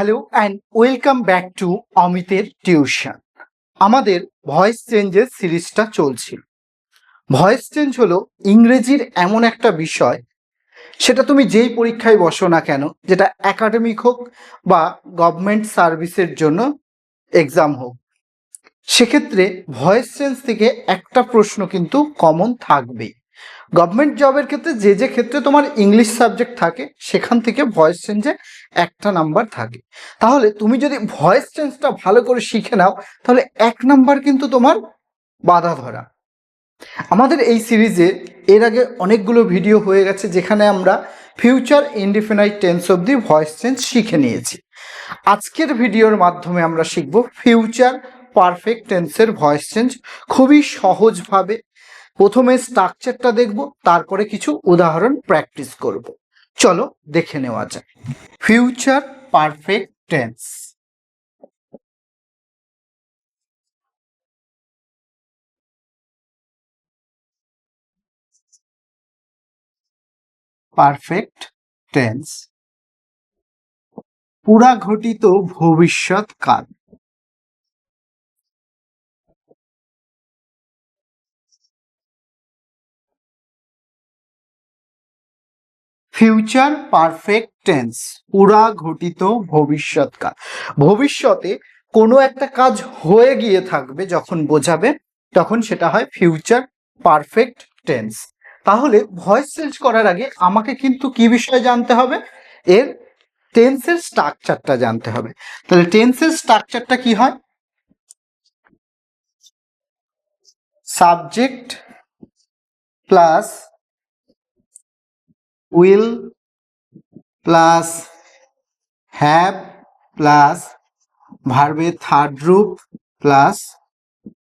Hello and welcome back to অমিতের tuition আমাদের voice চেঞ্জের সিরিজটা চলছিল ভয়েস চেঞ্জ হলো ইংরেজির এমন একটা বিষয়, সেটা তুমি যেই পরীক্ষায় বসো না কেন, যেটা একাডেমিক হোক বা গভর্নমেন্ট সার্ভিসের জন্য এক্সাম হোক, সেক্ষেত্রে ভয়েস চেঞ্জ থেকে একটা প্রশ্ন কিন্তু কমন থাকবেই। গভর্নমেন্ট জবের ক্ষেত্রে যে যে ক্ষেত্রে তোমার ইংলিশ সাবজেক্ট থাকে, সেখান থেকে ভয়েস চেঞ্জে একটা নাম্বার থাকে। তাহলে তুমি যদি ভয়েস চেঞ্জটা ভালো করে শিখে নাও, তাহলে এক নাম্বার কিন্তু তোমার বাধা ধরা। আমাদের এই সিরিজে এর আগে অনেকগুলো ভিডিও হয়ে গেছে, যেখানে আমরা future indefinite tense of the voice change শিখে নিয়েছি। আজকের ভিডিওর মাধ্যমে আমরা শিখব ফিউচার পারফেক্ট টেন্সের ভয়েস চেঞ্জ খুবই সহজভাবে প্রথমে স্ট্রাকচারটা দেখব, তারপরে কিছু উদাহরণ প্র্যাকটিস করব। চলো দেখে নেওয়া যাক। Future perfect tense perfect tense পুরা ঘটিত ভবিষ্যৎ ফিউচার পারফেক্ট টেন্স পুরা ঘটিত ভবিষ্যৎকাল। ভবিষ্যতে কোনো একটা কাজ হয়ে গিয়ে থাকবে যখন বোঝাবে, তখন সেটা হয় ফিউচার পারফেক্ট টেন্স তাহলে ভয়েস চেঞ্জ করার আগে আমাকে কিন্তু কি বিষয়ে জানতে হবে? এর টেন্সের স্ট্রাকচারটা জানতে হবে। তাহলে টেন্সের স্ট্রাকচারটা কি হয়? Subject plus will plus have plus ভার্বের থার্ড রূপ প্লাস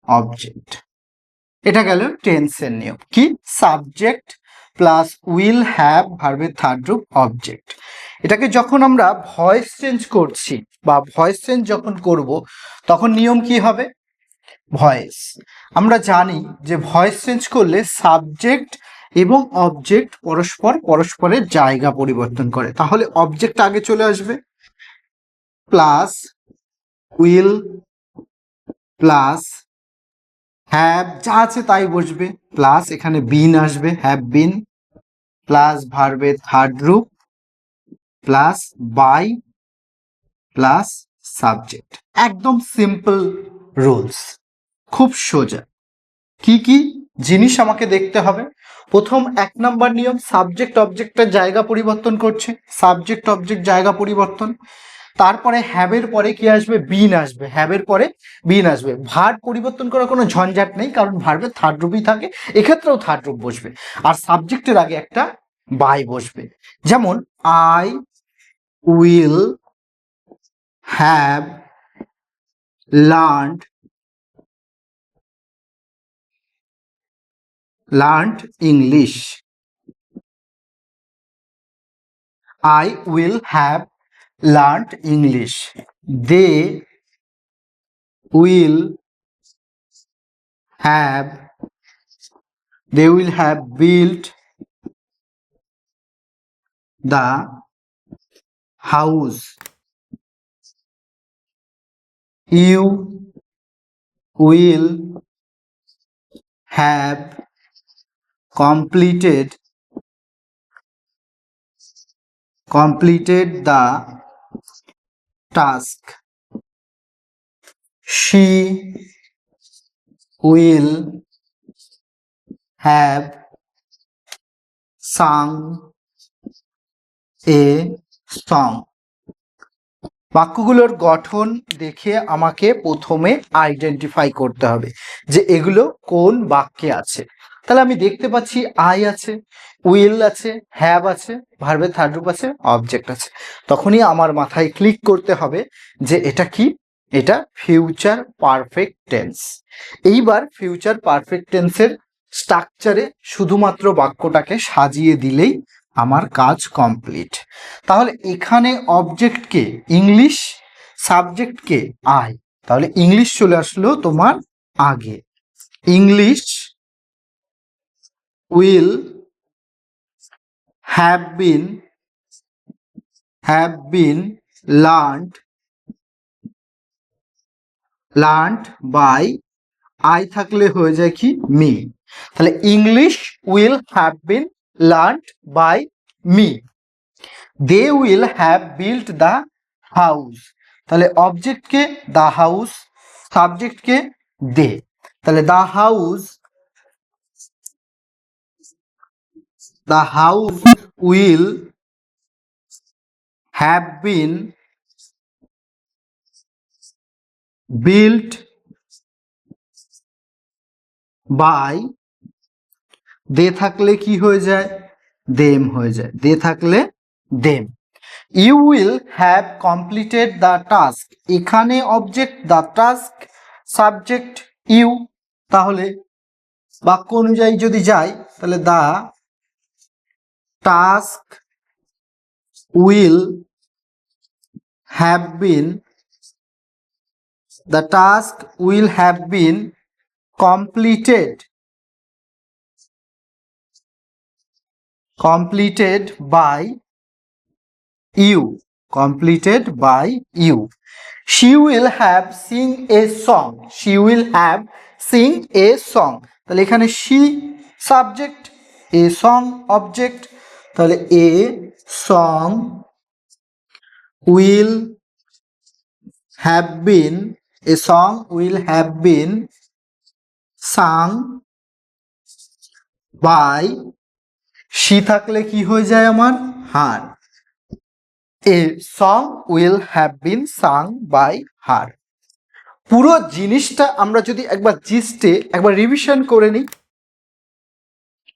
অবজেক্ট এটা গেল টেন্সের নিয়ম। কি? সাবজেক্ট প্লাস উইল হ্যাভ ভার্বের থার্ড রূপ অবজেক্ট এটাকে যখন আমরা ভয়েস চেঞ্জ করছি বা ভয়েস চেঞ্জ যখন করব, তখন নিয়ম কি হবে? ভয়েস আমরা জানি যে ভয়েস চেঞ্জ করলে সাবজেক্ট এবং অবজেক্ট পরস্পর পরস্পরের জায়গা পরিবর্তন করে। তাহলে অবজেক্ট আগে চলে আসবে। প্লাস উইল প্লাস হ্যাভ যা আছে তাই বসবে। প্লাস এখানে বিন আসবে হ্যাভ বিন প্লাস ভার্বের থার্ড রূপ প্লাস বাই প্লাস সাবজেক্ট একদম সিম্পল রুলস খুব সোজা। কি কি জিনিস আমাকে দেখতে হবে? প্রথম এক নাম্বার নিয়ম সাবজেক্ট অবজেক্টের জায়গা পরিবর্তন করছে সাবজেক্ট অবজেক্ট জায়গা পরিবর্তন। তারপরে হ্যাবের পরে কি আসবে? বিন আসবে। হ্যাবের পরে বিন আসবে। ভার্ব পরিবর্তন করার কোনো ঝঞ্ঝাট নেই, কারণ ভার্বের থার্ড রূপই থাকে, এক্ষেত্রেও থার্ড রূপ বসবে। আর সাবজেক্টের আগে একটা বাই বসবে। যেমন I will have learned learned English. I will have learned English. They will have they will have built the house. You will have completed completed the task she will have sung a song বাক্যগুলোর গঠন দেখে আমাকে প্রথমে identify করতে হবে যে এগুলো কোন বাক্যে আছে তাহলে আমি দেখতে পাচ্ছি আই আছে উইল আছে হ্যাভ আছে ভার্বের থার্ড রূপ আছে অবজেক্ট আছে। তখনই আমার মাথায় ক্লিক করতে হবে যে এটা কি? এটা ফিউচার পারফেক্ট টেন্স এইবার ফিউচার পারফেক্ট টেন্সের স্ট্রাকচারে শুধুমাত্র বাক্যটাকে সাজিয়ে দিলেই আমার কাজ কমপ্লিট তাহলে এখানে অবজেক্টকে ইংলিশ সাবজেক্টকে আই তাহলে ইংলিশ চলে আসলো তোমার আগে। English will have been have been learned learned by I থাকলে হয়ে যায় কি? মি তাহলে English will have been learned by me they will have built the house তাহলে অবজেক্টকে দ্য হাউস সাবজেক্টকে দে তাহলে the house the house will have been built by they থাকলে কি হয়ে যায়? দেম হয়ে যায়। দে থাকলে them you will have completed the task এখানে object the task subject you তাহলে বাক্য অনুযায়ী যদি যাই তাহলে the task will have been the task will have been completed completed by you completed by you she will have sing a song she will have sing a song তাহলে এখানে she subject a song object তাহলে a song will have been, a song will have been sung by, she থাকলে কি হয়ে যায় আমার? Her. A song will have been sung by her পুরো জিনিসটা আমরা যদি একবার জিস্টে একবার রিভিশন করে নিই।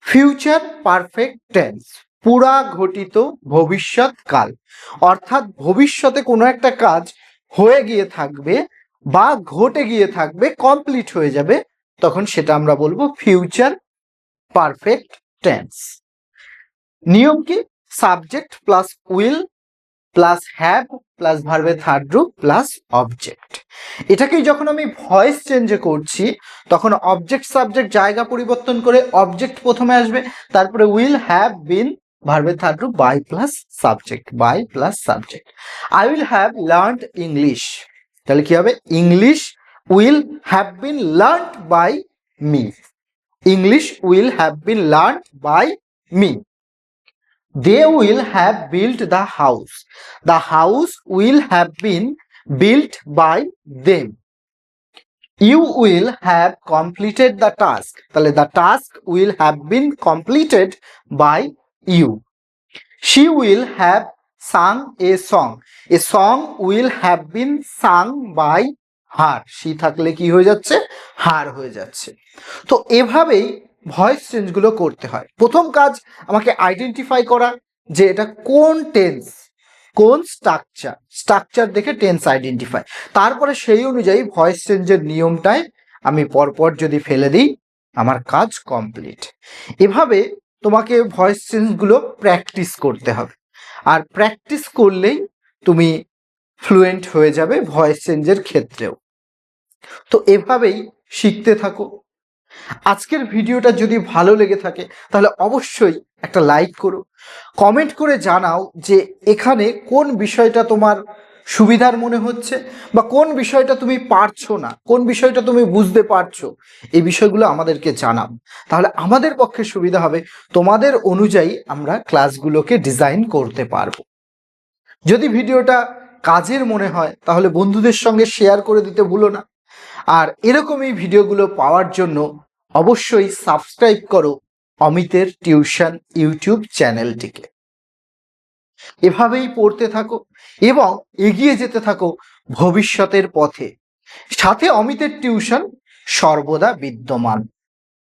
ফিউচার পারফেক্ট টেন্স পুরা ঘটিত ভবিষ্যৎকাল অর্থাৎ ভবিষ্যতে কোনো একটা কাজ হয়ে গিয়ে থাকবে বা ঘটে গিয়ে থাকবে কমপ্লিট হয়ে যাবে, তখন সেটা আমরা বলব ফিউচার পারফেক্ট টেন্স নিয়ম কি? Subject plus will plus have plus ভার্বের থার্ড গ্রুপ প্লাস অবজেক্ট এটাকেই যখন আমি ভয়েস চেঞ্জে করছি, তখন অবজেক্ট সাবজেক্ট জায়গা পরিবর্তন করে অবজেক্ট প্রথমে আসবে, তারপরে উইল হ্যাভ বিন ভার্বের third group by plus subject by plus subject I will have learned English তাহলে কি হবে? English will have been learned by me English will have been learned by me they will have built the house the house will have been built by them you will have completed the task তাহলে the task will have been completed by you she will have sung a song a song will have been sung by her C থাকলে কি হয়ে যাচ্ছে? হার হয়ে যাচ্ছে। তো এভাবেই voice চেঞ্জগুলো করতে হয়। প্রথম কাজ, আমাকে আইডেন্টিফাই করা যে এটা কোন টেন্স কোন স্ট্রাকচার স্ট্রাকচার দেখে টেন্স আইডেন্টিফাই তারপরে সেই অনুযায়ী ভয়েস চেঞ্জের নিয়মটায় আমি পরপর যদি ফেলে দিই, আমার কাজ কমপ্লিট এভাবে তোমাকে ভয়েস চেঞ্জগুলো প্র্যাকটিস করতে হবে। আর প্র্যাকটিস করলেই তুমি ফ্লুয়েন্ট হয়ে যাবে ভয়েস চেঞ্জের ক্ষেত্রেও। তো এভাবেই শিখতে থাকো। আজকের ভিডিওটা যদি ভালো লেগে থাকে, তাহলে অবশ্যই একটা লাইক করো। কমেন্ট করে জানাও যে এখানে কোন বিষয়টা তোমার সুবিধার মনে হচ্ছে? বা কোন বিষয়টা তুমি পারছ না? কোন বিষয়টা তুমি বুঝতে পারছ? এই বিষয়গুলো আমাদেরকে জানাও। তাহলে আমাদের পক্ষে সুবিধা হবে। তোমাদের অনুযায়ী আমরা ক্লাসগুলোকে ডিজাইন করতে পারব। যদি ভিডিওটা কাজের মনে হয়, তাহলে বন্ধুদের সঙ্গে শেয়ার করে দিতে ভুলো না। আর এরকমই ভিডিওগুলো পাওয়ার জন্য অবশ্যই সাবস্ক্রাইব করো অমিতের টিউশন ইউটিউব চ্যানেলটিকে। এভাবেই পড়তে থাকো এবং এগিয়ে যেতে থাকো ভবিষ্যতের পথে। সাথে অমিতের টিউশন সর্বদা বিদ্যমান।